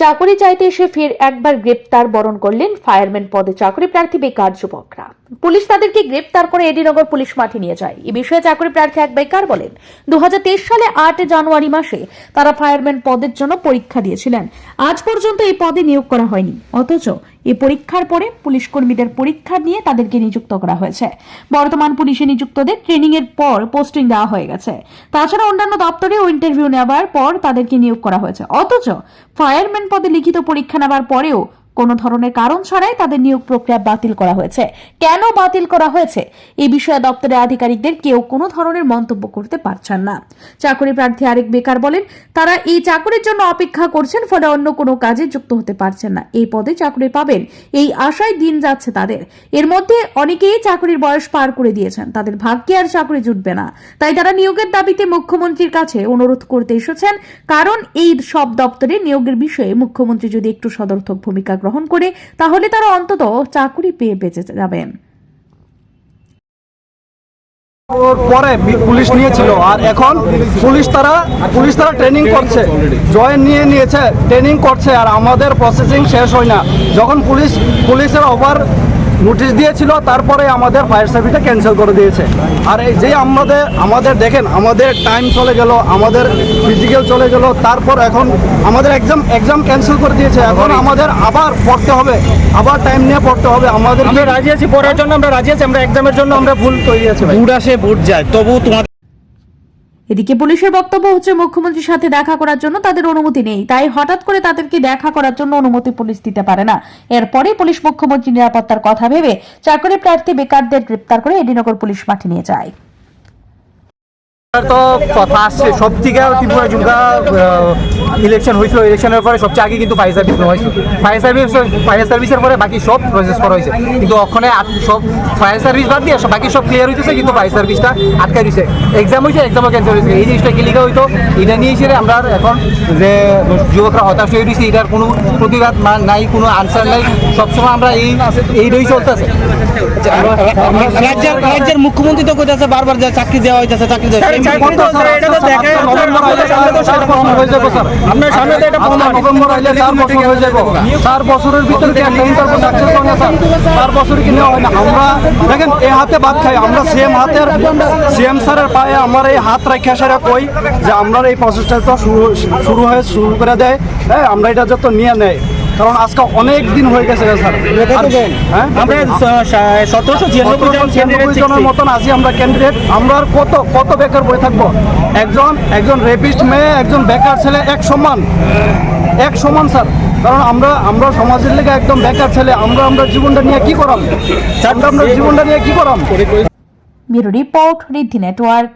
চাকরি চাইতে এসে ফের একবার গ্রেপ্তার বরণ করলেন ফায়ারম্যান পদে। চাকরি প্রার্থী বেকার যুবকরা। পুলিশ তাদেরকে গ্রেপ্তার করে এডিনগর পুলিশ মাঠে নিয়ে যায়। এ বিষয়ে চাকরি প্রার্থী এক বেকার বলেন দু সালে আট জানুয়ারি মাসে তারা ফায়ারম্যান পদের জন্য পরীক্ষা দিয়েছিলেন। আজ পর্যন্ত এই পদে নিয়োগ করা হয়নি। অথচ এই পরীক্ষার পরে পুলিশ কর্মীদের পরীক্ষা নিয়ে তাদেরকে নিযুক্ত করা হয়েছে। বর্তমান পুলিশে নিযুক্তদের ট্রেনিং এর পর পোস্টিং দেওয়া হয়ে গেছে। তাছাড়া অন্যান্য দপ্তরেও ইন্টারভিউ নেওয়ার পর তাদেরকে নিয়োগ করা হয়েছে। অথচ ফায়ারম্যান পদে লিখিত পরীক্ষা নেওয়ার পরেও কোনো ধরনের কারণ ছাড়াই তাদের নিয়োগ প্রক্রিয়া বাতিল করা হয়েছে। কেন বাতিল করা হয়েছে? এই বিষয়ে দপ্তরের আধিকারিকদের কেউ কোনো ধরনের মন্তব্য করতে পারছেন না। চাকরি প্রার্থী আরেক বেকার বলেন, তারা এই চাকরির জন্য অপেক্ষা করছেন, ফলে অন্য কোনো কাজে যুক্ত হতে পারছেন না। এই পদে চাকরি পাবেন। এই আশায় দিন যাচ্ছে তাদের। এর মধ্যে অনেকেই চাকরির বয়স পার করে দিয়েছেন। তাদের ভাগ্যে আর চাকরি জুটবে না। তাই তারা নিয়োগের দাবিতে মুখ্যমন্ত্রীর কাছে অনুরোধ করতে এসেছেন। কারণ এই সব দপ্তরে নিয়োগের বিষয়ে মুখ্যমন্ত্রী যদি একটু সদর্থক ভূমিকা গ্রহণ করে তাহলে তারা অন্তত চাকরি পেয়ে বেঁচে যাবেন পরে পুলিশ নিয়েছিল আর এখন পুলিশ তারা পুলিশ তারা ট্রেনিং করছে। জয়েন নিয়ে নিয়েছে ট্রেনিং করছে আর আমাদের প্রসেসিং শেষ হয় না। যখন পুলিশ পুলিশের ওভার নোটিশ দিয়েছিল তারপরে আমাদের ফায়ার সার্ভিসটা ক্যান্সেল করে দিয়েছে। আর এই যে আমাদের আমাদের দেখেন আমাদের টাইম চলে গেল আমাদের ফিজিক্যাল চলে গেল তারপর এখন আমাদের এক্সাম এক্সাম ক্যান্সেল করে দিয়েছে। এখন আমাদের আবার পড়তে হবে আবার টাইম নিয়ে পড়তে হবে। আমাদের আমরা রাজি আছি পড়ার জন্য আমরা রাজি আছি আমরা এক্সামের জন্য আমরা ভুল তৈরি আছি ভাই। বুট আসে বুট যায় তবু তোমাদের এদিকে পুলিশের বক্তব্য হচ্ছে, মুখ্যমন্ত্রীর সাথে দেখা করার জন্য তাদের অনুমতি নেই। তাই হঠাৎ করে তাদেরকে দেখা করার জন্য অনুমতি পুলিশ দিতে পারে না। এরপরে পুলিশ মুখ্যমন্ত্রী নিরাপত্তার কথা ভেবে চাকরি প্রার্থী বেকারদের গ্রেপ্তার করে এডিনগর পুলিশ মাঠে নিয়ে যায়। তো কথা আসছে। সব থেকে ত্রিপুরা জুমকা ইলেকশন হয়েছিল ইলেকশনের পরে সবচেয়ে আগে কিন্তু ফায়ার সার্ভিস নেওয়া হয়েছিল। ফায়ার সার্ভিস ফায়ার সার্ভিসের পরে বাকি সব প্রসেস করা হয়েছে। কিন্তু ওখানে সব ফায়ার সার্ভিস বাদ দিয়ে বাকি সব ক্লিয়ার হইতেছে কিন্তু ফায়ার সার্ভিসটা আটকাই দিছে। এক্সাম হয়েছে এক্সামও ক্যান্সেল হয়েছে এই জিনিসটা কি লিখা হইতো? এটা নিয়ে এসে আমরা এখন যে যুবকরা হতাশ হয়ে রয়েছে এটার কোনো প্রতিবাদ নাই কোনো আনসার নাই। সবসময় আমরা এই এইটাই চলতেছে। রাজ্যের রাজ্যের মুখ্যমন্ত্রী তো কইতাছে বারবার যে চাকরি দেওয়া হইতাছে চাকরি দেওয়া হইতাছে। আপনার সামনে তো এটা প্রমাণ। নভেম্বর আইলে চার বছর হয়ে চার বছরের ভিতরে কি সাকসেস না চার বছর কি হয় না? আমরা দেখেন এই হাতে ভাত খাই। আমরা সিএম হাতের সেম স্যারের পায়ে আমার এই হাত রাখা সারা কই যে আমরা এই প্রসেসটা শুরু শুরু হয়ে শুরু করে দেয়। হ্যাঁ আমরা এটা যত নিয়ে নেয়। কারণ আজকে অনেক দিন হয়ে গেছে স্যার। হ্যাঁ? আমরা সতেরোশো ছিয়ানব্বই জনের মতন আছি আমরা ক্যান্ডিডেট আমরা আর কত কত বেকার বই থাকব? একজন একজন রেপিস্ট মেয়ে একজন বেকার ছেলে এক সমান। এক সমান স্যার। কারণ আমরা আমরা সমাজের লেগে একদম বেকার ছেলে। আমরা আমরা জীবনটা নিয়ে কি করাম? আমরা জীবনটা নিয়ে কি করাম? Bureau report Riddhi network.